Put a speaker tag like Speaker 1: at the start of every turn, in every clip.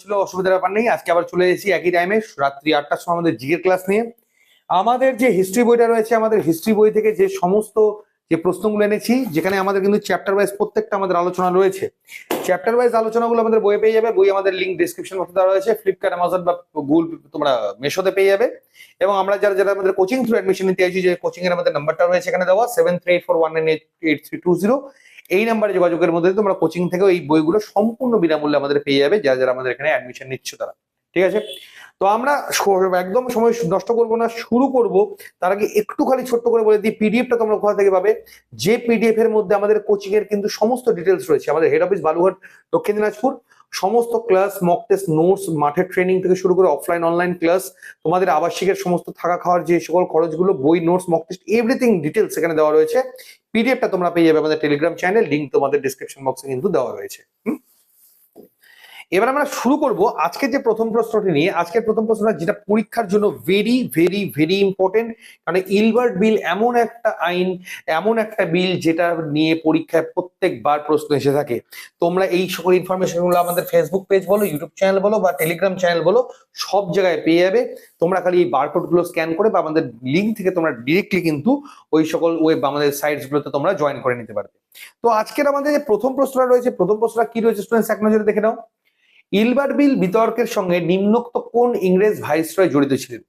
Speaker 1: ছিল, অসুবিধার ব্যাপার নেই। আজকে আবার চলে এসেছি একই টাইমে রাত্রি আটটার সময় আমাদের জিকের ক্লাস নিয়ে। আমাদের যে হিস্ট্রি বইটা রয়েছে, আমাদের হিস্ট্রি বই থেকে যে সমস্ত যে প্রশ্নগুলো এনেছি, যেখানে আমাদের কিন্তু চ্যাপ্টার ওয়াইজ প্রত্যেকটা আমাদের আলোচনা রয়েছে। চ্যাপ্টার ওয়াইজ আলোচনাগুলো আমাদের বইয়ে পেয়ে যাবে। বই আমাদের লিঙ্ক ডিসক্রিপশন বক্সে দেওয়া রয়েছে। ফ্লিপকার্ট অ্যামাজন বা গুগল তোমরা মেশোতে পেয়ে যাবে। এবং আমরা যারা যারা আমাদের কোচিং থ্রু অ্যাডমিশন নিতে চাইছি যে কোচিং এর আমাদের নাম্বারটা রয়েছে এখানে দেওয়া seven three eight four one nine eight three two zero এই নাম্বারে যোগাযোগের মধ্যে তোমরা কোচিং থেকেও এই বইগুলো সম্পূর্ণ বিনামূল্যে আমাদের পেয়ে যাবে, যারা যারা আমাদের এখানে অ্যাডমিশন নিচ্ছ তারা। ঠিক আছে? তো আমরা একদম সময় নষ্ট করব না, শুরু করব। তার আগে একটু খালি ছোট্ট করে বলে দিই পিডিএফটা তোমরা কোথা থেকে পাবে? যে পিডিএফ এর মধ্যে আমাদের কোচিং এর কিন্তু সমস্ত ডিটেলস রয়েছে। আমাদের হেড অফিস বালুঘাট দক্ষিণ দিনাজপুর, সমস্ত ক্লাস মক টেস্ট নোটস মাঠের ট্রেনিং থেকে শুরু করে অফলাইন অনলাইন ক্লাস তোমাদের আবাসিকের সমস্ত থাকা খাওয়ার যে সকল খরচগুলো, বই notes mock test everything details এখানে দেওয়া রয়েছে। পিডিএফটা তোমরা পেয়ে যাবে আমাদের টেলিগ্রাম চ্যানেল লিঙ্ক তোমাদের ডিসক্রিপশন বক্সে কিন্তু দেওয়া রয়েছে হুম? এবার আমরা শুরু করব আজকের যে প্রথম প্রশ্নটি নিয়ে। আজকের প্রথম প্রশ্নটা যেটা পরীক্ষার জন্য ভেরি ভেরি ভেরি ইম্পর্টেন্ট কারণ ইলবার্ট বিল এমন একটা আইন, এমন একটা বিল যেটা নিয়ে পরীক্ষায় প্রত্যেকবার প্রশ্ন এসে থাকে। তোমরা এই সকল ইনফরমেশনগুলো আমাদের ফেসবুক পেজ বলো ইউটিউব চ্যানেল বলো বা টেলিগ্রাম চ্যানেল বলো, সব জায়গায় পেয়ে যাবে। তোমরা খালি এই বারকোডগুলো স্ক্যান করে বা আমাদের লিঙ্ক থেকে তোমরা ডিরেক্টলি কিন্তু ওই সকল ওয়েব আমাদের সাইটসগুলোতে তোমরা জয়েন করে নিতে পারবে। তো আজকের আমাদের যে প্রথম প্রশ্নটা রয়েছে, প্রথম প্রশ্নটা কি রয়েছে স্টুডেন্টস এক নজরে দেখে নাও। ইলবার্ট বিল বিতর্কের সঙ্গে নিম্নোক্ত কোন ইংরেজ ভাইসরয় জড়িত ছিলেন?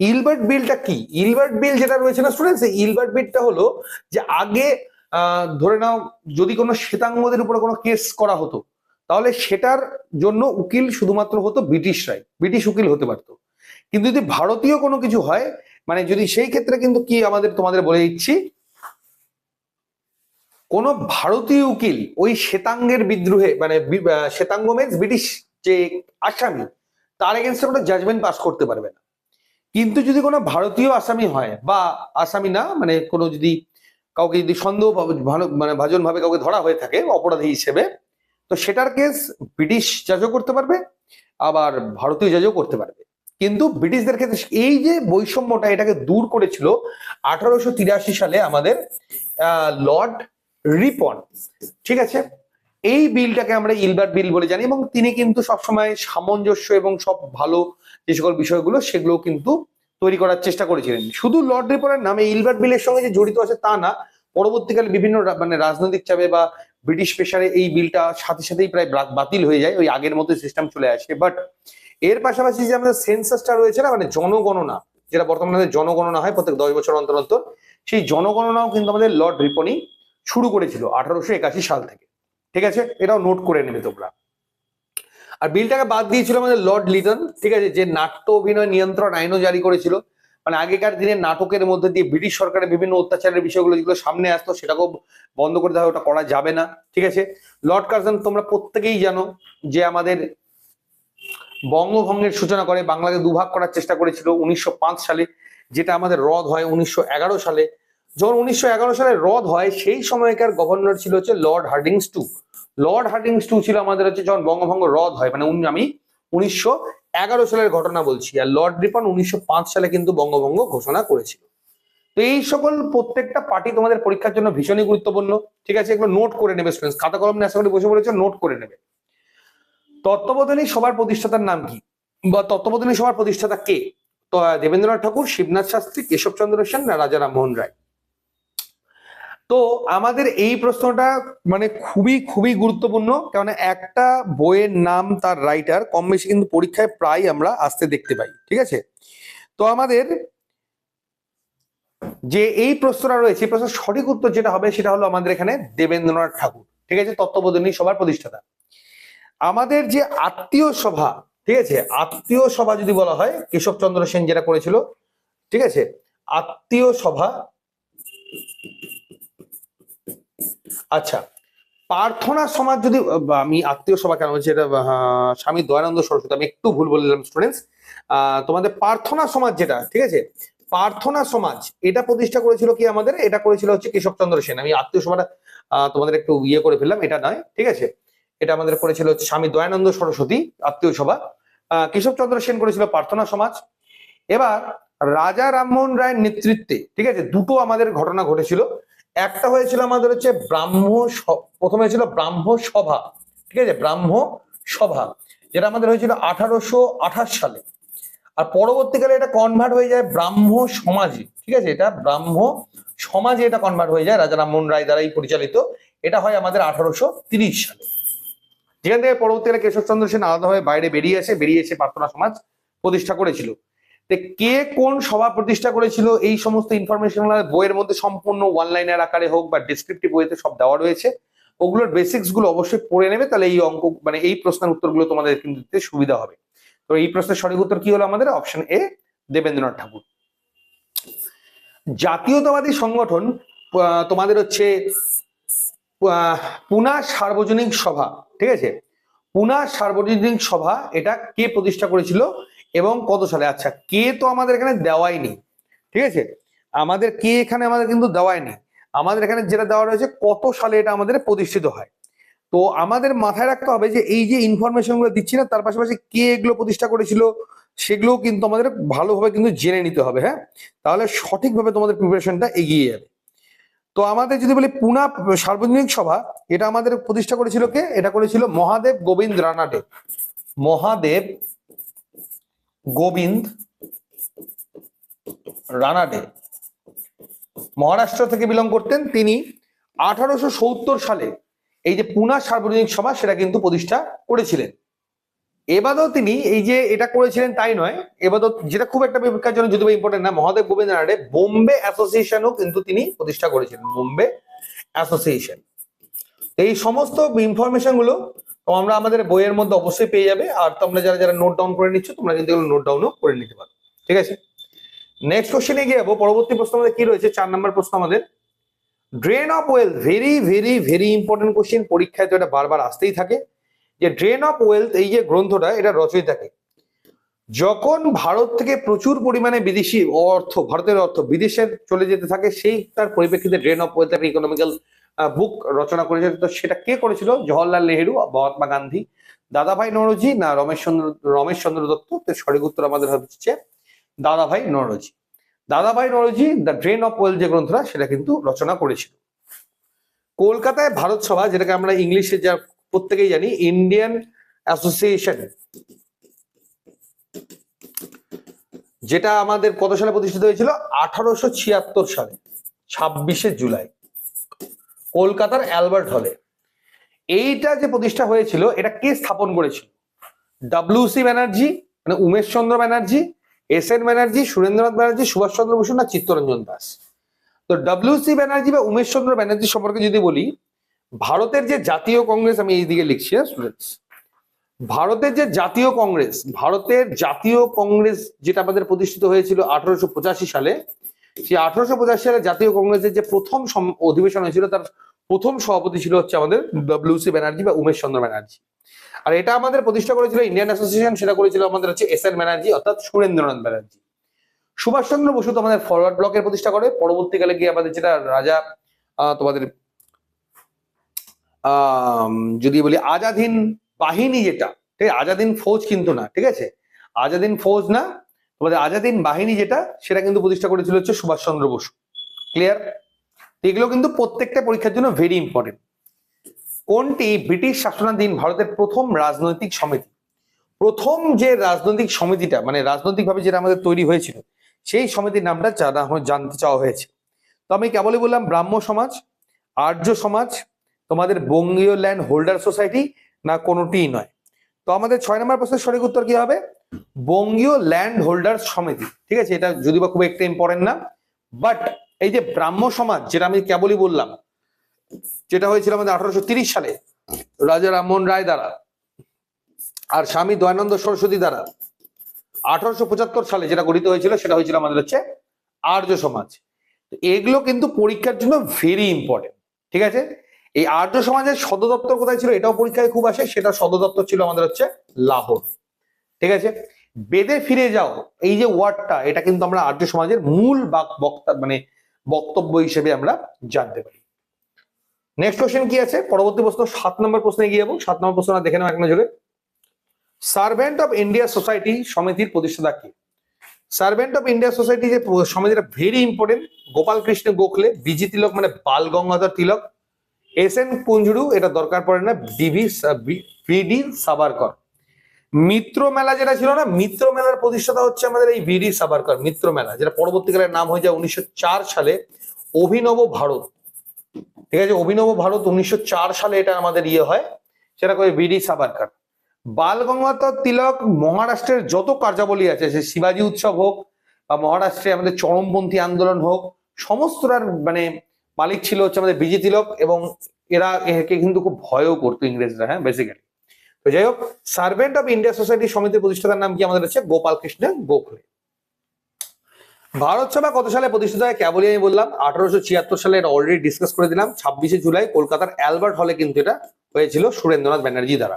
Speaker 1: ইলবার্ট বিলটা কি? ইলবার্ট বিল যেটা রয়েছে না স্টুডেন্টস ইলবার্ট বিলটা হলো যে আগে ধরে নাও যদি কোনো শ্বেতাঙ্গদের উপরে কোনো কেস করা হতো, তাহলে সেটার জন্য উকিল শুধুমাত্র হতো ব্রিটিশরাই। ব্রিটিশ উকিল হতে পারতো। কিন্তু যদি ভারতীয় কোনো কিছু হয় মানে যদি সেই ক্ষেত্রে কিন্তু কি আমাদের তোমাদের বলে দিচ্ছি কোন ভারতীয় উকিল ওই শ্বেতাঙ্গের বিদ্রোহে মানে শ্বেতাঙ্গ মিনস ব্রিটিশ যে আসামি, তার এগেনস্টে কোনো জাজমেন্ট পাস করতে পারবে না। কিন্তু যদি কোনো ভারতীয় আসামি হয়, বা আসামি না মানে কোনো যদি কাউকে যদি সন্দেহ মানে ভাজন ভাবে কাউকে ধরা হয়ে থাকে, অপরাধী হিসেবে, তো সেটার কেস ব্রিটিশ জাজও করতে পারবে, আবার ভারতীয় জাজও করতে পারবে। কিন্তু ব্রিটিশদের ক্ষেত্রে এই যে বৈষম্যটা এটাকে দূর করেছিল, আঠারোশো তিরাশি সালে আমাদের লর্ড রিপন, ঠিক আছে? এই বিলটাকে আমরা ইলবার্ট বিল বলে জানি এবং তিনি কিন্তু সবসময় সামঞ্জস্য এবং সব ভালো যে সকল বিষয়গুলো সেগুলো কিন্তু তৈরি করার চেষ্টা করেছিলেন। শুধু লর্ড রিপনের নামে ইলবার্ট বিলের সঙ্গে যে জড়িত আছে তা না, পরবর্তীকালে বিভিন্ন মানে রাজনৈতিক চাপে বা ব্রিটিশ প্রেসারে এই বিলটা সাথে সাথেই প্রায় বাতিল হয়ে যায়, ওই আগের মতো সিস্টেম চলে আসে। বাট এর পাশাপাশি যে আমাদের সেন্সাসটা রয়েছে না মানে জনগণনা, যেটা বর্তমানে জনগণনা হয় প্রত্যেক দশ বছর অন্তর অন্তর, সেই জনগণনাও কিন্তু আমাদের লর্ড রিপনি শুরু করেছিল আঠারোশো একাশি সাল থেকে। ঠিক আছে? এটাও নোট করে নেবে তোমরা। আর বিলটাকে বাদ দিয়েছিল আমাদের লর্ড লিটন, ঠিক আছে? যে নাট্য অভিনয় নিয়ন্ত্রণ আইনও জারি করেছিল। মানে আগেকার দিনে নাটকের মধ্যে দিয়ে ব্রিটিশ সরকারের বিভিন্ন অত্যাচারের বিষয়গুলো যেগুলো সামনে আসতো, সেটাকেও বন্ধ করে দেওয়া ওটা করা যাবে না। ঠিক আছে? লর্ড কার্জন, তোমরা প্রত্যেকেই জানো যে আমাদের বঙ্গভঙ্গের সূচনা করে, বাংলাকে দুভাগ করার চেষ্টা করেছিল উনিশশো পাঁচ সালে, যেটা আমাদের রদ হয় উনিশশো এগারো সালে। যখন উনিশশো এগারো সালে রদ হয়, সেই সময়কার গভর্নর ছিল হচ্ছে Lord Hardinge two Lord Hardinge two ছিল আমাদের হচ্ছে যখন বঙ্গভঙ্গ রদ হয় মানে আমি উনিশশো এগারো সালের ঘটনা বলছি, আর লর্ড রিপন উনিশশো পাঁচ সালে কিন্তু বঙ্গভঙ্গ ঘোষণা করেছিল। তো এই সকল প্রত্যেকটা পার্টি তোমাদের পরীক্ষার জন্য ভীষণই গুরুত্বপূর্ণ, ঠিক আছে? এগুলো নোট করে নেবে স্টুডেন্টস খাতা কলম নিয়ে আশা বসে পড়েছে নোট করে নেবে। তত্ত্ববোধনী সভার প্রতিষ্ঠাতার নাম কি? বা তত্ত্ববোধনী সভার প্রতিষ্ঠাতা কে? দেবেন্দ্রনাথ ঠাকুর, শিবনাথ শাস্ত্রী, কেশবচন্দ্র সেন, না রাজা রামমোহন রায়। তো আমাদের এই প্রশ্নটা মানে খুবই খুবই গুরুত্বপূর্ণ। কারণ একটা বইয়ের নাম তার রাইটার কম বেশি কিন্তু পরীক্ষায় প্রায় আমরা আসতে দেখতে পাই, ঠিক আছে? তো আমাদের যে এই প্রশ্নটা রয়েছে, এই প্রশ্নের সঠিক উত্তর যেটা হবে সেটা হলো আমাদের এখানে দেবেন্দ্রনাথ ঠাকুর, ঠিক আছে? তত্ত্ববোধনী সভার প্রতিষ্ঠাতা। আমাদের যে আত্মীয় সভা, ঠিক আছে? আত্মীয় সভা যদি বলা হয়, কেশবচন্দ্র সেন যেটা করেছিল, ঠিক আছে? আত্মীয় সভা আচ্ছা প্রার্থনা সমাজ যদি আমি আত্মীয় সভা কেন বলছি এটা স্বামী দয়ানন্দ সরস্বতী আমি একটু ভুল বললাম স্টুডেন্টস তোমাদের প্রার্থনা সমাজ যেটা ঠিক আছে? প্রার্থনা সমাজ এটা প্রতিষ্ঠা করেছিল কি আমাদের? এটা করেছিল হচ্ছে কেশবচন্দ্র সেন। আমি আত্মীয় সভাটা তোমাদের একটু ইয়ে করে ফেললাম এটা নয় ঠিক আছে? এটা আমাদের করেছিল হচ্ছে স্বামী দয়ানন্দ সরস্বতী আত্মীয় সভা। আহ, কেশবচন্দ্র সেন করেছিল প্রার্থনা সমাজ। এবার রাজা রামমোহন রায়ের নেতৃত্বে ঠিক আছে দুটো আমাদের ঘটনা ঘটেছিল। একটা হয়েছিল আমাদের হচ্ছে ব্রাহ্ম প্রথমে হয়েছিল ব্রাহ্ম সভা, ঠিক আছে? ব্রাহ্ম সভা, যেটা আমাদের হয়েছিল আঠারোশো আঠাশ সালে। আর পরবর্তীকালে এটা কনভার্ট হয়ে যায় ব্রাহ্ম সমাজে, ঠিক আছে? এটা ব্রাহ্ম সমাজে এটা কনভার্ট হয়ে যায় রাজা রামমোহন রায় দ্বারাই পরিচালিত। এটা হয় আমাদের আঠারোশো সালে। যেখান থেকে পরবর্তীকালে কেশবচন্দ্র সেন আলাদাভাবে বাইরে বেরিয়ে আসে, বেরিয়ে এসে প্রার্থনা সমাজ প্রতিষ্ঠা করেছিল। কে কোন সভা প্রতিষ্ঠা করেছিল এই সমস্ত ইনফরমেশন বইয়ের মধ্যে সম্পূর্ণ ওয়ান লাইনের আকারে হোক বা ডিসক্রিপটিভ বইতে সব দেওয়া রয়েছে। ওগুলোর বেসিক্সগুলো অবশ্যই পড়ে নেবে, তাহলে এই অঙ্ক মানে এই প্রশ্নের উত্তরগুলো তোমাদের কিন্তু দিতে সুবিধা হবে। তো এই প্রশ্নের সঠিক উত্তর কি হলো আমাদের? Option A Debendranath Thakur. জাতীয়তাবাদী সংগঠন তোমাদের হচ্ছে পুনা সার্বজনীন সভা, ঠিক আছে? পুনা সার্বজনীন সভা, এটা কে প্রতিষ্ঠা করেছিল? এবং কত সালে? আচ্ছা কে তো আমাদের এখানে দেওয়াই নেই ঠিক আছে? আমাদের কে এখানে আমাদের কিন্তু দেওয়াই নেই আমাদের এখানে যেটা দেওয়া রয়েছে, কত সালে এটা আমাদের প্রতিষ্ঠিত হয়? তো আমাদের মাথায় রাখতে হবে যে এই যে ইনফরমেশনগুলো দিচ্ছি না, তার পাশাপাশি কে এগুলো প্রতিষ্ঠা করেছিল সেগুলো কিন্তু আমাদের ভালোভাবে কিন্তু জেনে নিতে হবে হ্যাঁ? তাহলে সঠিকভাবে তোমাদের প্রিপারেশনটা এগিয়ে যাবে। তো আমাদের যদি বলি পুনা সার্বজনীন সভা, এটা আমাদের প্রতিষ্ঠা করেছিল কে? এটা করেছিল মহাদেব গোবিন্দ রানাডে। মহাদেব গোবিন্দ রানাডে। মহারাষ্ট্র থেকে বিলং করতেন তিনি আঠারোশো সত্তর সালে। এই যে পুনা সার্বজনীন সভা, সেটা কিন্তু প্রতিষ্ঠা করেছিলেন। এবাদও তিনি এই যে এটা করেছিলেন তাই নয়, এবাদও যেটা খুব একটা পরীক্ষার জন্য যদি ইম্পর্টেন্ট না, মহাদেব গোবিন্দ রানাডে বোম্বে অ্যাসোসিয়েশনও কিন্তু তিনি প্রতিষ্ঠা করেছিলেন, বোম্বে অ্যাসোসিয়েশন। এই সমস্ত ইনফরমেশনগুলো তোমরা আমাদের বইয়ের মধ্যে অবশ্যই পেয়ে যাবে। আর তোমরা যারা যারা নোট ডাউন করে নিচ্ছ, তোমরা কিন্তু নোট ডাউনও করে নিতে পারো। ঠিক আছে? নেক্সট কোশ্চেনে গিয়ে যাব। পরবর্তী প্রশ্ন আমাদের কি রয়েছে? চার নম্বর প্রশ্ন আমাদের। Drain of wealth very very very important question পরীক্ষায় তো এটা বারবার আসতেই থাকে। যে ড্রেন অফ ওয়েলথ এই যে গ্রন্থটা, এটা রচয়িতাকে যখন ভারত থেকে প্রচুর পরিমাণে বিদেশি অর্থ, ভারতের অর্থ বিদেশে চলে যেতে থাকে, সেই তার পরিপ্রেক্ষিতে ড্রেন অফ ওয়েলথ একটা ইকোনমিক্যাল বুক রচনা করেছে তো সেটা কে করেছিল? জওয়াহরলাল নেহেরু, মহাত্মা গান্ধী, দাদাভাই নরজি না রমেশ চন্দ্র রমেশ চন্দ্র দত্ত? সঠিক উত্তর আমাদের হচ্ছে Dadabhai Naoroji. Dadabhai Naoroji, the drain of wealth যে গ্রন্থটা, সেটা কিন্তু রচনা করেছিল। কলকাতায় ভারত সভা, যেটাকে আমরা ইংলিশে যা প্রত্যেকেই জানি, ইন্ডিয়ান অ্যাসোসিয়েশন। যেটা আমাদের কত সালে প্রতিষ্ঠিত হয়েছিল? আঠারোশো ছিয়াত্তর সালে, ছাব্বিশে জুলাই। কলকাতার অ্যালবার্ট হলে। এইটা যে প্রতিষ্ঠা হয়েছিল এটা কে স্থাপন করেছিল? ডাব্লিউসি ব্যানার্জি মানে উমেশ চন্দ্র ব্যানার্জি এস এন ব্যানার্জি সুরেন্দ্রনাথ ব্যানার্জি সুভাষচন্দ্র বসু না চিত্তরঞ্জন দাস? তো ডাব্লিউসি ব্যানার্জি বা উমেশ চন্দ্র ব্যানার্জি সম্পর্কে যদি বলি ভারতের যে জাতীয় কংগ্রেস আমি এই দিকে লিখছি স্টুডেন্টস ভারতের যে জাতীয় কংগ্রেস ভারতের জাতীয় কংগ্রেস যেটা আমাদের প্রতিষ্ঠিত হয়েছিল আঠারোশো পঁচাশি সালে সেই আঠারোশো পঁচাশি সালে জাতীয় কংগ্রেসের যে প্রথম অধিবেশন হয়েছিল, তার প্রথম সভাপতি ছিল হচ্ছে আমাদের ডব্লিউসি ব্যানার্জি বা উমেশ চন্দ্র ব্যানার্জি। আর এটা আমাদের প্রতিষ্ঠা করেছিল ইন্ডিয়ান অ্যাসোসিয়েশন সেটা করেছিল আমাদের হচ্ছে এস এন ব্যানার্জি, অর্থাৎ সুরেন্দ্রনাথ ব্যানার্জি। সুভাষচন্দ্র বসু তো আমাদের ফরওয়ার্ড ব্লকের প্রতিষ্ঠা করে, পরবর্তীকালে গিয়ে আমাদের যেটা রাজা তোমাদের যদি বলি আজাদিন বাহিনী যেটা, ঠিক আছে? আজাদিন ফৌজ কিন্তু না, ঠিক আছে? আজাদিন ফৌজ না তোমাদের আজাদিন বাহিনী যেটা, সেটা কিন্তু প্রতিষ্ঠা করেছিল হচ্ছে সুভাষচন্দ্র বসু। ক্লিয়ার এগুলো কিন্তু প্রত্যেকটা পরীক্ষার জন্য ভেরি ইম্পর্টেন্ট কোনটি? ব্রিটিশ শাসনাধীন ভারতের প্রথম রাজনৈতিক সমিতি। প্রথম যে রাজনৈতিক সমিতিটা মানে রাজনৈতিকভাবে যেটা আমাদের তৈরি হয়েছিল, সেই সমিতির নামটা জানা জানতে চাওয়া হয়েছে। তো আমি কেবলই বললাম, ব্রাহ্ম সমাজ, আর্য সমাজ, তোমাদের বঙ্গীয় ল্যান্ড হোল্ডার সোসাইটি না কোনোটিই নয়। তো আমাদের ছয় নম্বর প্রশ্নের সঠিক উত্তর কি হবে? বঙ্গীয় ল্যান্ড হোল্ডার সমিতি। ঠিক আছে? এটা যদি বা খুব একটা ইম্পর্টেন্ট না বাট এই যে ব্রাহ্ম সমাজ, যেটা আমি কেবলই বললাম, যেটা হয়েছিল আমাদের আঠারোশো সালে, রাজা রামমোহন রায় দ্বারা আর স্বামী দয়ানন্দ সরস্বতী দ্বারা, আঠারোশো পঁচাত্তর সালে যেটা গঠিত হয়েছিল, সেটা হয়েছিল আমাদের হচ্ছে আর্য সমাজ। এগুলো কিন্তু পরীক্ষার জন্য ভেরি ইম্পর্টেন্ট ঠিক আছে? এই আর্য সমাজের সদর দপ্তর কোথায় ছিল? এটাও পরীক্ষায় খুব আসে, সেটা সদর দপ্তর ছিল আমাদের হচ্ছে লাহোর। ঠিক আছে? বেদে ফিরে যাও। এই যে ওয়ার্ডটা এটা কিন্তু আমরা আর্য সমাজের মূল বাক- বক্তা মানে বক্তব্য হিসেবে আমরা জানতে পারি। নেক্সট কোশ্চেন কি আছে? পরবর্তী প্রশ্ন, সাত নম্বর প্রশ্নে গিয়ে যাব সাত নম্বর প্রশ্ন দেখে নাও এক নজরে। সার্ভেন্ট অফ ইন্ডিয়া সোসাইটি সমিতির প্রতিষ্ঠাতা কি? সার্ভেন্ট অফ ইন্ডিয়া সোসাইটি যে সমিতিটা very important Gopal Krishna Gokhale B G Tilak মানে বাল গঙ্গাধর তিলক। এস এন কুঞ্জুরু এটা দরকার পড়ে না। ডিভি বিডি সাবারকর মিত্র মেলা যেটা ছিল না, মিত্র মেলার প্রতিষ্ঠাতা হচ্ছে আমাদের এই বিডি সাবারকর মিত্র মেলা, যেটা পরবর্তীকালে নাম হয়ে যায় উনিশশো চার সালে অভিনব ভারত। ঠিক আছে? অভিনব ভারত উনিশশো চার সালে এটা আমাদের ইয়ে হয়, সেটা করে বিডি সাবারকর বাল গঙ্গাধর তিলক মহারাষ্ট্রের যত কার্যাবলী আছে, সে শিবাজী উৎসব হোক বা মহারাষ্ট্রে আমাদের চরমপন্থী আন্দোলন হোক, সমস্তটার মানে মালিক ছিল হচ্ছে আমাদের বিজি তিলক এবং এরা একে কিন্তু খুব ভয়ও করতো ইংরেজরা হ্যাঁ বেসিক্যালি তো যাই হোক সার্ভেন্ট অফ ইন্ডিয়া সোসাইটি সমিতির প্রতিষ্ঠাতার নাম কি আমাদের হচ্ছে গোপাল কৃষ্ণ গোখলে। ভারত সভা কত সালে প্রতিষ্ঠিত হয়? কেবলই আমি বললাম, আঠারোশো ছিয়াত্তর সালে এটা অলরেডি ডিসকাস করে দিলাম। ছাব্বিশে জুলাই কলকাতার অ্যালবার্ট হলে কিন্তু এটা হয়েছিল সুরেন্দ্রনাথ ব্যানার্জি দ্বারা।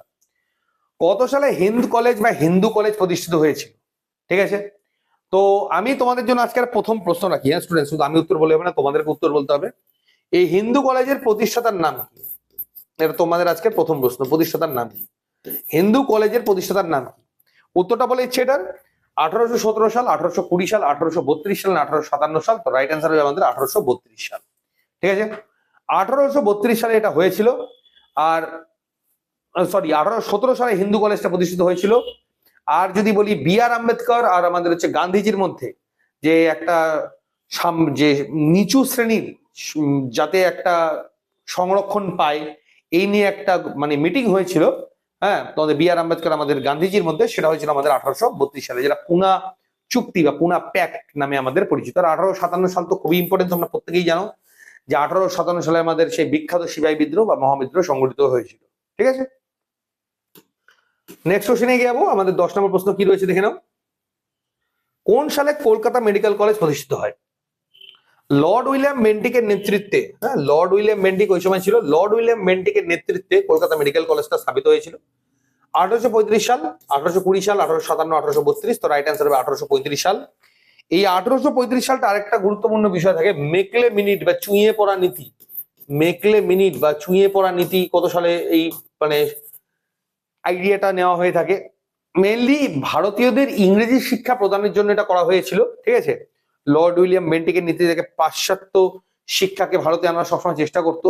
Speaker 1: কত সালে হিন্দু কলেজ বা হিন্দু কলেজ প্রতিষ্ঠিত হয়েছিল? ঠিক আছে? তো আমি তোমাদের জন্য আজকের প্রথম প্রশ্ন রাখি হ্যাঁ স্টুডেন্ট শুধু আমি উত্তর বলে হবে না, তোমাদেরকে উত্তর বলতে হবে। এই হিন্দু কলেজের প্রতিষ্ঠাতার নাম কি? এটা তোমাদের আজকের প্রথম প্রশ্ন, প্রতিষ্ঠাতার নাম কি? হিন্দু কলেজের প্রতিষ্ঠাতার নাম। কি উত্তরটা বলে ইচ্ছে এটার। আঠারোশো সতেরো সাল, আঠারোশো কুড়ি সাল, আঠারোশো বত্রিশ সাল আঠারোশো সাতান্ন সাল, তো রাইট অ্যান্সার হবে আমাদের আঠারোশো বত্রিশ সাল। ঠিক আছে? আঠারোশো বত্রিশ সালে এটা হয়েছিল, আর সরি আঠারোশো সতেরো সালে হিন্দু কলেজটা প্রতিষ্ঠিত হয়েছিল। আর যদি বলি বি আর আম্বেদকর আর আমাদের হচ্ছে গান্ধীজির মধ্যে, যে একটা যে নিচু শ্রেণির যাতে একটা সংরক্ষণ পায়, এই নিয়ে একটা মানে মিটিং হয়েছিল হ্যাঁ তোমাদের বি আর আম্বেদকর আমাদের গান্ধীজির মধ্যে, সেটা হয়েছিল আমাদের আঠারোশো বত্রিশ সালে, যেটা পুনা চুক্তি বা পুনা প্যাক্ট নামে আমাদের পরিচিত। আর আঠারোশো সাতান্ন সাল তো খুবই ইম্পর্টেন্ট তোমরা প্রত্যেকেই জানো যে আঠারোশো সাতান্ন সালে আমাদের সেই বিখ্যাত সিপাহী বিদ্রোহ বা মহাবিদ্রোহ সংগঠিত হয়েছিল। ঠিক আছে? নেক্সট কোশ্চেনে গিয়ে যাব, আমাদের দশ নম্বর প্রশ্ন কি রয়েছে দেখে নাও। কোন সালে কলকাতা মেডিকেল কলেজ প্রতিষ্ঠিত হয়? লর্ড উইলিয়াম মেন্টিকের নেতৃত্বে হ্যাঁ লর্ড উইলিয়াম মেন্টিক ওই সময় ছিল লর্ড উইলিয়াম মেন্টিকের নেতৃত্বে কলকাতা মেডিকেল কলেজটা স্থাপিত হয়েছিল। আঠারোশো পঁয়ত্রিশ সাল, আঠারোশো কুড়ি সাল, আঠারোশো সাতান্ন, আঠারোশো বত্রিশ, তো রাইট অ্যান্সার হবে আঠারোশো পঁয়ত্রিশ সাল। এই আঠারোশো পঁয়ত্রিশ সালটা আরেকটা গুরুত্বপূর্ণ বিষয় থাকে, মেকলে মিনিট বা চুইয়ে পড়া নীতি। মেকলে মিনিট বা চুইয়ে পড়া নীতি কত সালে এই মানে আইডিয়াটা নেওয়া হয়ে থাকে? মেনলি ভারতীয়দের ইংরেজি শিক্ষা প্রদানের জন্য এটা করা হয়েছিল, ঠিক আছে? লর্ড উইলিয়াম বেন্টিকের নীতি থেকে পাশ্চাত্য শিক্ষাকে ভারতে আনার সবসময় চেষ্টা করতো।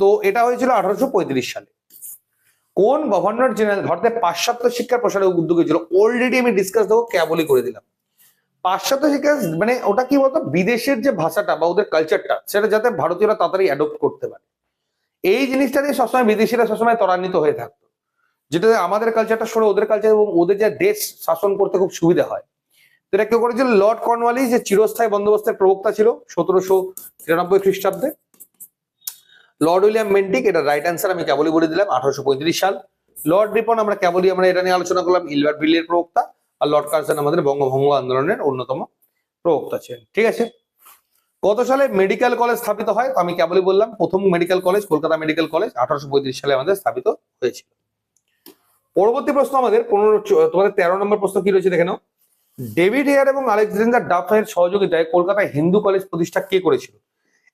Speaker 1: তো এটা হয়েছিল আঠারোশো পঁয়ত্রিশ সালে। কোন গভর্নর জেনারেল ভারতে পাশ্চাত্য শিক্ষার প্রসারে উদ্যোগ হয়েছিল অলরেডি আমি ডিসকাস দেবো, কেবলই করে দিলাম। পাশ্চাত্য শিক্ষা মানে ওটা কি বলতো? বিদেশের যে ভাষাটা বা ওদের কালচারটা সেটা যাতে ভারতীয়রা তাড়াতাড়ি অ্যাডপ্ট করতে পারে। এই জিনিসটা নিয়ে সবসময় বিদেশিরা সবসময় ত্বরান্বিত হয়ে থাকতো। যেটা আমাদের কালচারটা সরে ওদের কালচার এবং ওদের যে দেশ শাসন করতে খুব সুবিধা হয়। এটা কেউ করেছিল? লর্ড কর্নওয়ালি যে চিরস্থায়ী বন্দোবস্তের প্রবক্তা ছিল, সতেরোশো তিরানব্বই খ্রিস্টাব্দে। লর্ড উইলিয়াম মেন্টিক, এটা রাইট অ্যান্সার আমি কেবলই বলে দিলাম, আঠারোশো পঁয়ত্রিশ সাল। লর্ড রিপন, আমরা কেবলই আমরা এটা নিয়ে আলোচনা করলাম ইলবার বিলের প্রবক্তা, আর লর্ড কার্সন আমাদের বঙ্গভঙ্গ আন্দোলনের অন্যতম প্রবক্তা ছিলেন। ঠিক আছে? কত সালে মেডিকেল কলেজ স্থাপিত হয়, তো আমি কেবলই বললাম, প্রথম medical college, Kolkata medical college, আঠারোশো পঁয়ত্রিশ সালে আমাদের স্থাপিত হয়েছিল। পরবর্তী প্রশ্ন আমাদের, পনেরো তোমাদের তেরো নম্বর প্রশ্ন কি রয়েছে দেখে নাও। ডেভিড হেয়ার এবং আলেকজান্ডার ডাফের সহযোগিতায় কলকাতায় হিন্দু কলেজ প্রতিষ্ঠা কে করেছিল?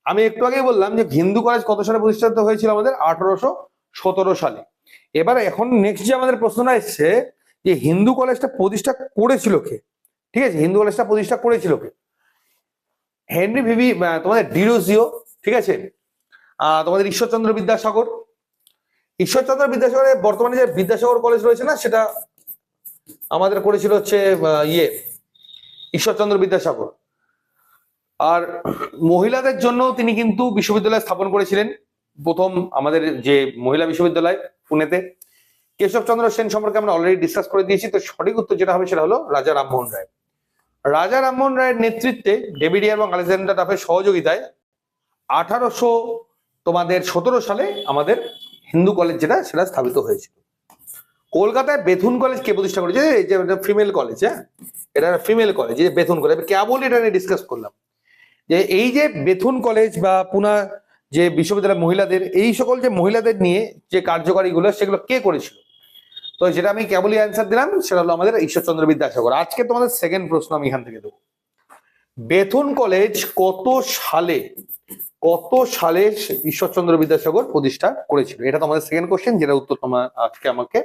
Speaker 1: আমি একটু আগেই বললাম যে হিন্দু কলেজ কত সালে প্রতিষ্ঠিত হয়েছিল আমাদের? আঠারোশো সতেরো সালে। এবার এখন নেক্সট যে আমাদের প্রশ্নটা এসছে, যে হিন্দু কলেজটা প্রতিষ্ঠা করেছিল কে? ঠিক আছে, হিন্দু কলেজটা প্রতিষ্ঠা করেছিল কে? হেনরি ভিভি তোমাদের ডিরোজিও ঠিক আছে? তোমাদের ঈশ্বরচন্দ্র বিদ্যাসাগর। ঈশ্বরচন্দ্র বিদ্যাসাগরের বর্তমানে যে বিদ্যাসাগর কলেজ রয়েছে না, সেটা আমাদের করেছিল হচ্ছে ইয়ে ঈশ্বরচন্দ্র বিদ্যাসাগর। আর মহিলাদের জন্য তিনি কিন্তু বিশ্ববিদ্যালয় স্থাপন করেছিলেন, প্রথম আমাদের যে মহিলা বিশ্ববিদ্যালয় পুনেতে। কেশবচন্দ্র সেন সম্পর্কে আমরা অলরেডি ডিসকাস করে দিয়েছি, তো সঠিক উত্তর যেটা হবে সেটা হলো রাজা রামমোহন রায়। রাজা রামমোহন রায়ের নেতৃত্বে ডেভিডিয়া এবং আলেকজান্ডার ডাফের সহযোগিতায় আঠারোশো তোমাদের সতেরো সালে আমাদের হিন্দু কলেজ যেটা, সেটা স্থাপিত হয়েছিল। কলকাতায় বেথুন কলেজ কে প্রতিষ্ঠা করেছে? এই যে ফিমেল কলেজ হ্যাঁ? এটা ফিমেল কলেজ যে বেথুন কলেজ কেবল এটা নিয়ে ডিসকাস করলাম। যে এই যে বেথুন কলেজ বা পুনা যে বিশ্ববিদ্যালয় মহিলাদের, এই সকল যে মহিলাদের নিয়ে যে কার্যকারীগুলো, সেগুলো কে করেছিল? তো যেটা আমি কেবলই অ্যান্সার দিলাম, সেটা হলো আমাদের ঈশ্বরচন্দ্র বিদ্যাসাগর। আজকে তোমাদের সেকেন্ড প্রশ্ন আমি এখান থেকে দেবো। বেথুন কলেজ কত সালে কত সালে ঈশ্বরচন্দ্র বিদ্যাসাগর প্রতিষ্ঠা করেছিল? এটা তোমাদের সেকেন্ড কোশ্চেন যেটা উত্তর তোমার আজকে আমাকে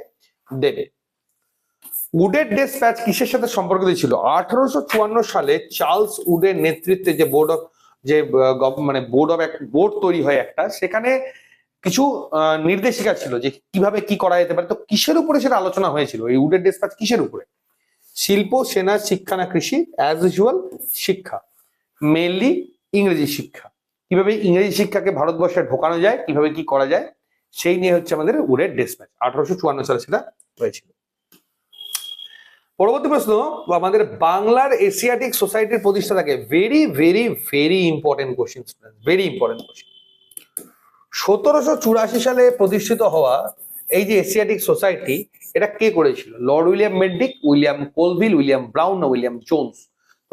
Speaker 1: দেবে। উডের ডেসপ্যাচ কিসের সাথে সম্পর্কিত ছিল? আঠারোশো চুয়ান্ন সালে চার্লস উডের নেতৃত্বে যে বোর্ড অফ যে মানে বোর্ড অফ বোর্ড তৈরি হয় একটা, সেখানে কিছু নির্দেশিকা ছিল যে কীভাবে কি করা যেতে পারে। তো কিসের উপরে সেটা আলোচনা হয়েছিল? এই উডের ডেসপ্যাচ কিসের উপরে? শিল্প, সেনা, শিক্ষা না কৃষি? অ্যাজ ইউজুয়াল শিক্ষা। মেনলি ইংরেজি শিক্ষা। কীভাবে ইংরেজি শিক্ষাকে ভারতবর্ষে ঢোকানো যায়, কীভাবে কি করা যায় সেই নিয়ে হচ্ছে আমাদের উডের ডেসপ্যাচ আঠারোশো চুয়ান্ন সালে সেটা হয়েছিল। পরবর্তী প্রশ্ন, আমাদের বাংলার এশিয়াটিক সোসাইটির প্রতিষ্ঠাতাকে very very very important question very important question সতেরোশো চুরাশি সালে প্রতিষ্ঠিত হওয়া এই যে এশিয়াটিক সোসাইটি এটা কে করেছিল? লর্ড উইলিয়াম মেন্ডিক উইলিয়াম কোলভিল উইলিয়াম ব্রাউন না উইলিয়াম জোন্স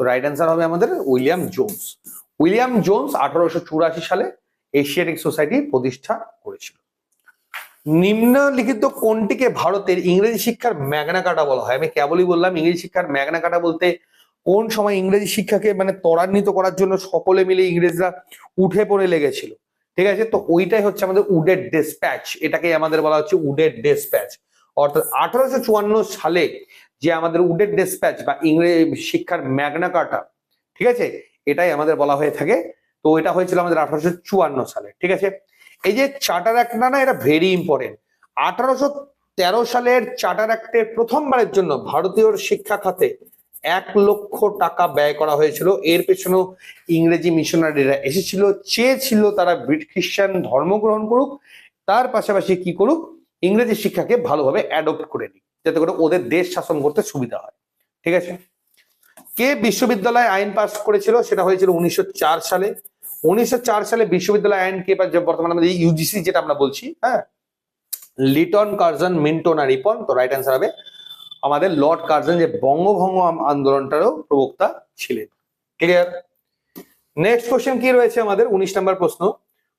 Speaker 1: তো রাইট অ্যান্সার হবে আমাদের উইলিয়াম জোন্স উইলিয়াম জোন্স আঠারোশো চুরাশি সালে এশিয়াটিক সোসাইটি প্রতিষ্ঠা করেছিল। নিম্নলিখিত কোনটিকে ভারতের ইংরেজি শিক্ষার ম্যাগনা কাটা বলা হয়? আমি কেবলই বললাম, ইংরেজি শিক্ষার ম্যাগনা কাটা বলতে কোন সময় ইংরেজি শিক্ষাকে মানে ত্বরান্বিত করার জন্য সকলে মিলে ইংরেজরা উঠে পড়ে লেগেছিল। ঠিক আছে? তো ওইটাই হচ্ছে আমাদের উডের ডেসপ্যাচ। এটাকে আমাদের বলা হচ্ছে উডের ডেসপ্যাচ। অর্থাৎ আঠারোশো চুয়ান্ন সালে যে আমাদের উডের ডেসপ্যাচ বা ইংরেজি শিক্ষার ম্যাগনা কাটা, ঠিক আছে? এটাই আমাদের বলা হয়ে থাকে। তো এটা হয়েছিল আমাদের আঠারোশো চুয়ান্ন সালে, ঠিক আছে? এই যে চার্টার অ্যাক্ট না না, এটা ভেরি ইম্পর্টেন্ট আঠারোশো তেরো সালের চার্টার অ্যাক্টের প্রথমবারের জন্য ভারতীয় শিক্ষা খাতে এক লক্ষ টাকা ব্যয় করা হয়েছিল। এর পেছনেও ইংরেজি মিশনারিরা এসেছিল, চেয়েছিল তারা ব্রিট খ্রিস্টান ধর্ম গ্রহণ করুক, তার পাশাপাশি কি করুক, ইংরেজি শিক্ষাকে ভালোভাবে অ্যাডপ্ট করে নিক, যাতে করে ওদের দেশ শাসন করতে সুবিধা হয়। ঠিক আছে? কে বিশ্ববিদ্যালয় আইন পাস করেছিল, সেটা হয়েছিল উনিশশো চার সালে। উনিশশো চার সালে বিশ্ববিদ্যালয় আইন কে বা বর্তমানে আমাদের ইউজিসি যেটা আমরা বলছি হ্যাঁ? লিটন কার্জন মিন্টন আর রিপন? তো রাইট অ্যান্সার হবে আমাদের লর্ড কার্জন যে বঙ্গভঙ্গ আন্দোলনটারও প্রবক্তা ছিলেন। ক্লিয়ার নেক্সট কোশ্চেন কি রয়েছে আমাদের? উনিশ নম্বর প্রশ্ন।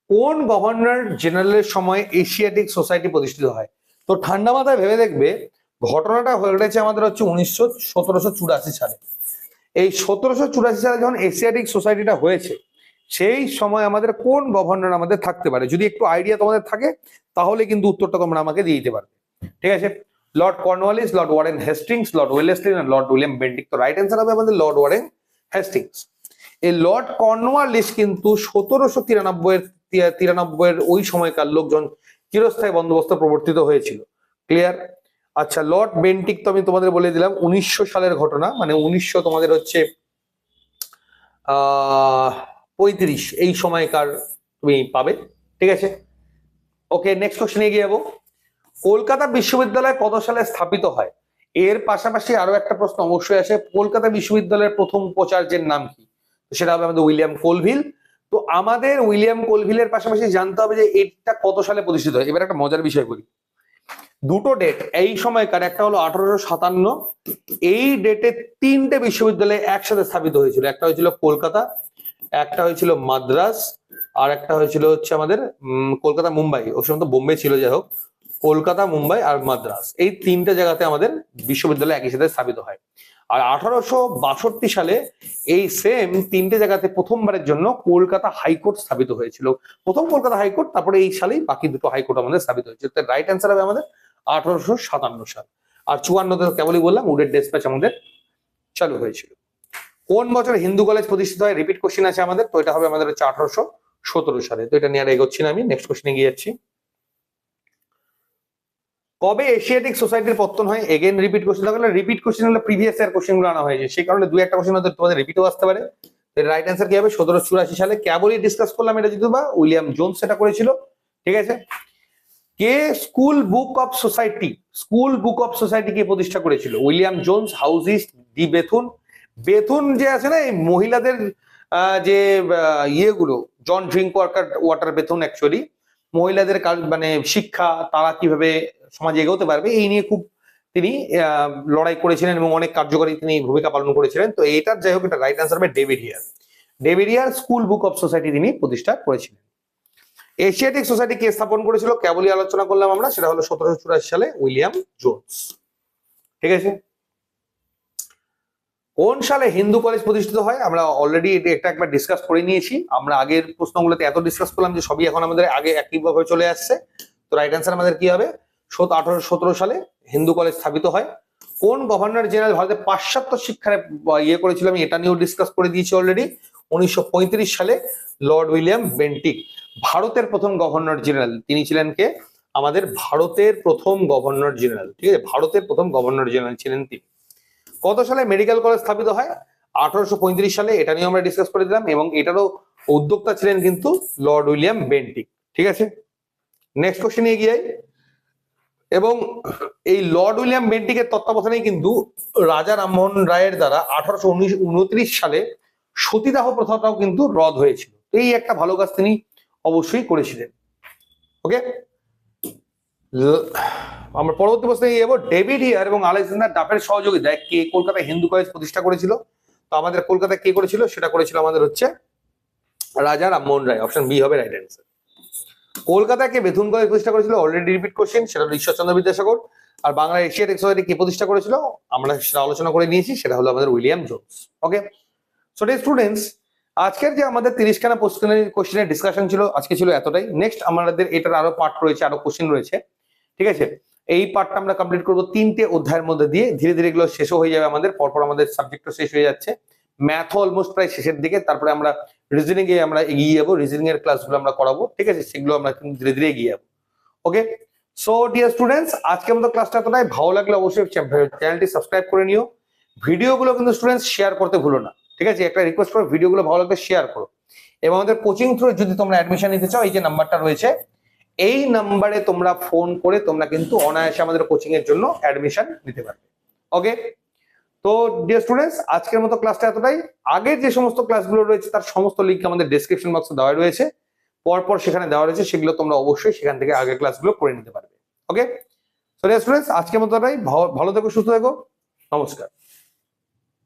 Speaker 1: কোন গভর্নর জেনারেলের সময় এশিয়াটিক সোসাইটি প্রতিষ্ঠিত হয়? তো ঠান্ডা মাথায় ভেবে দেখবে, ঘটনাটা ঘটেছে আমাদের হচ্ছে উনিশশো সতেরোশো চুরাশি সালে। এই সতেরোশো চুরাশি সালে যখন এশিয়াটিক সোসাইটিটা হয়েছে সেই সময় আমাদের কোন গভর্নর আমাদের থাকতে পারে? যদি একটু আইডিয়া তোমাদের থাকে, তাহলে কিন্তু উত্তরটা তোমরা আমাকে দিয়ে দিতে পারবে। ঠিক আছে? Lord Cornwallis Lord Warren Hastings Lord Wellesley না লর্ড উইলিয়াম বেন্টিক তো রাইট অ্যান্সার হবে আমাদের লর্ড ওয়ারেন হেস্টিংস এই লর্ড কর্নওয়ালিস কিন্তু সতেরোশো তিরানব্বই তিরানব্বই এর ওই সময়কার লোকজন চিরস্থায়ী বন্দোবস্ত প্রবর্তিত হয়েছিল। ক্লিয়ার আচ্ছা লর্ড বেন্টিক তো আমি তোমাদের বলে দিলাম, উনিশশো সালের ঘটনা মানে উনিশশো তোমাদের হচ্ছে, আহ পঁয়ত্রিশ, এই সময়কার তুমি পাবে, ঠিক আছে? ওকে নেক্সট কোশ্চেনে এগিয়ে যাব। কলকাতা বিশ্ববিদ্যালয় কত সালে স্থাপিত হয়? এর পাশাপাশি আরও একটা প্রশ্ন অবশ্যই আসে, কলকাতা বিশ্ববিদ্যালয়ের প্রথম উপাচার্যের নাম কি? সেটা হবে আমাদের উইলিয়াম কোলভিল। তো আমাদের উইলিয়াম কোলভিলের পাশাপাশি জানতে হবে যে এটা কত সালে প্রতিষ্ঠিত হয়? এবার একটা মজার বিষয় বলি দুটো ডেট এই সময়কার, একটা হলো আঠারোশো সাতান্ন। এই ডেটে তিনটে বিশ্ববিদ্যালয় একসাথে স্থাপিত হয়েছিল। একটা হয়েছিল কলকাতা একটা হয়েছিল মাদ্রাস, আর একটা হয়েছিল হচ্ছে আমাদের কলকাতা, মুম্বাই। ওই সময় তো বোম্বে ছিল, যাই হোক। কলকাতা, মুম্বাই আর মাদ্রাস। এই তিনটে জায়গাতে আমাদের বিশ্ববিদ্যালয় একই সাথে স্থাপিত হয়। আর আঠারোশো বাষট্টি সালে এই সেম তিনটে জায়গাতে প্রথমবারের জন্য কলকাতা হাইকোর্ট স্থাপিত হয়েছিল। প্রথম কলকাতা হাইকোর্ট, তারপরে এই সালেই বাকি দুটো হাইকোর্ট আমাদের স্থাপিত হয়েছে। রাইট অ্যান্সার হবে আমাদের আঠারোশো সাতান্ন সাল। আর চুয়ান্নতে কেবলই বললাম, উডের ডেসপ্যাচ আমাদের চালু হয়েছিল। কোন বছর হিন্দু কলেজ প্রতিষ্ঠিত হয়? রিপিট কোশ্চেন আছে আমাদের, তো এটা হবে আমাদের হচ্ছে আঠারোশো সতেরো সালে। তো এটা নিয়ে আর এগোচ্ছি না আমি নেক্সট কোশ্চেনে গিয়ে যাচ্ছি। কবে এশিয়াটিক সোসাইটির পত্তন হয়? এগেন রিপিট কোশ্চেন থাকলে রিপিট কোশ্চেন হলে প্রিভিয়াস ইয়ার কোশ্চেনগুলো আনা হয়েছে সেই কারণে দুই একটা কোশ্চেন হয়তো তোমাদের রিপিটও আসতে পারে। রাইট অ্যান্সার কি হবে? সতেরো চুরাশি সালে কেবলই ডিসকাস করলাম এটা যদি বা, উইলিয়াম জোনস সেটা করেছিল। ঠিক আছে? কে school book of society school book of society কে প্রতিষ্ঠা করেছিল? উইলিয়াম জোনস, হাউজিস্ট ডি বেথুন বেথুন যে আছে না, এই মহিলাদের যে ইয়েগুলো, John drink worker, water Bethune actually মহিলাদের মানে শিক্ষা, তারা কীভাবে সমাজে এগোতে পারবে, এই নিয়ে খুব তিনি লড়াই করেছিলেন এবং অনেক কার্যকরী তিনি ভূমিকা পালন করেছিলেন। তো এটার যাই হোক, এটা রাইট আনসার হবে David Hare David Hare school book of society তিনি প্রতিষ্ঠা করেছিলেন। এশিয়াটিক সোসাইটি কে স্থাপন করেছিল, কেবলই আলোচনা করলাম আমরা, সেটা হলো সতেরোশো চুরাশি সালে উইলিয়াম জোনস। ঠিক আছে? কোন সালে হিন্দু কলেজ প্রতিষ্ঠিত হয়, আমরা অলরেডি এটা একবার ডিসকাস করে নিয়েছি। আমরা আগের প্রশ্নগুলোতে এত ডিসকাস করলাম যে সবই এখন আমাদের আগে একইভাবে চলে আসছে। তো রাইট অ্যান্সার আমাদের কি হবে? সত আঠারোশো সতেরো সালে হিন্দু কলেজ স্থাপিত হয়। কোন গভর্নর জেনারেল ভারতের পাশ্চাত্য শিক্ষার ইয়ে করেছিল আমি এটা নিয়েও ডিসকাস করে দিয়েছি অলরেডি উনিশশো পঁয়ত্রিশ সালে লর্ড উইলিয়াম বেন্টিক, ভারতের প্রথম গভর্নর জেনারেল তিনি ছিলেন কে? আমাদের ভারতের প্রথম গভর্নর জেনারেল ঠিক আছে? ভারতের প্রথম গভর্নর জেনারেল ছিলেন তিনি। কত সালে মেডিকেল কলেজ স্থাপিত হয়? আঠারোশো সালে, এটা নিয়ে আমরা ডিসকাস করে দিলাম, এবং এটারও উদ্যোক্তা ছিলেন কিন্তু লর্ড উইলিয়াম বেন্টিক ঠিক আছে? নেক্সট কোশ্চেন এগিয়ে যাই। এবং এই লর্ড উইলিয়াম বেন্টিকের তত্ত্বাবধানে কিন্তু রাজা রামমোহন রায়ের দ্বারা আঠারোশো উনত্রিশ সালে সতীদাহ প্রথাটাও কিন্তু রদ হয়েছিল। এই একটা ভালো কাজ তিনি অবশ্যই করেছিলেন। ওকে আমরা পরবর্তী প্রশ্নে যাব। ডেভিড হিয়ার এবং আলেকজান্ডার ডাফের সহযোগিতায় কে কলকাতায় হিন্দু কলেজ প্রতিষ্ঠা করেছিল? তো আমাদের কলকাতায় কে করেছিল? সেটা করেছিল আমাদের হচ্ছে রাজা রামমোহন রায় অপশন বি হবে রাইট অ্যান্সার কলকাতায় কে বেথুন কলেজ প্রতিষ্ঠা করেছিল? অলরেডি রিপিট কোশ্চেন সেটা হলো ঈশ্বরচন্দ্র বিদ্যাসাগর। আর বাংলা এশিয়াটিক সোসাইটি কে প্রতিষ্ঠা করেছিল? আমরা সেটা আলোচনা করে নিয়েছি, সেটা হলো আমাদের William Jones okay so dear students আজকের যে আমাদের তিরিশখানা কোশ্চেনের ডিসকাশন ছিল, আজকে ছিল এতটাই। নেক্সট আমাদের এটার আরও পার্ট রয়েছে, আরও কোশ্চেন রয়েছে, ঠিক আছে? এই পার্টটা আমরা কমপ্লিট করব তিনটে অধ্যায়ের মধ্যে দিয়ে। ধীরে ধীরে এগুলো শেষও হয়ে যাবে আমাদের, পরপর আমাদের সাবজেক্টও শেষ হয়ে যাচ্ছে। ম্যাথও অলমোস্ট প্রায় শেষের দিকে, তারপরে আমরা রিজনিং এ আমরা এগিয়ে যাব রিজনিং এর ক্লাসগুলো আমরা করাবো, ঠিক আছে? সেগুলো আমরা ধীরে ধীরে এগিয়ে যাব। ওকে সো ডিয়ার স্টুডেন্টস আজকে আমাদের ক্লাসটা এতটাই। ভালো লাগলে অবশ্যই চ্যানেলটি সাবস্ক্রাইব করে নিও। ভিডিওগুলো কিন্তু স্টুডেন্টস শেয়ার করতে ভুলো না, ঠিক আছে? একটা রিকোয়েস্ট করো, ভিডিওগুলো ভালো লাগলে শেয়ার করো। এবং আমাদের কোচিং থ্রু যদি তোমরা অ্যাডমিশন নিতে চাও, এই যে নাম্বারটা রয়েছে এই নাম্বারে তোমরা ফোন করে তোমরা কিন্তু অনায়াসে আমাদের কোচিং এর জন্য অ্যাডমিশন নিতে পারবে। ওকে তো ডিয়ার স্টুডেন্টস আজকের মতো ক্লাসটা এতটাই। আগের যে সমস্ত ক্লাসগুলো রয়েছে, তার সমস্ত লিঙ্ক আমাদের ডেসক্রিপশন বক্সে দেওয়া রয়েছে। পরপর সেখানে দেওয়া রয়েছে, সেগুলো তোমরা অবশ্যই সেখান থেকে আগের ক্লাসগুলো করে নিতে পারবে। ওকে সো ডিয়ার স্টুডেন্টস আজকের মতো ভালো থেকো, সুস্থ থেকো। নমস্কার।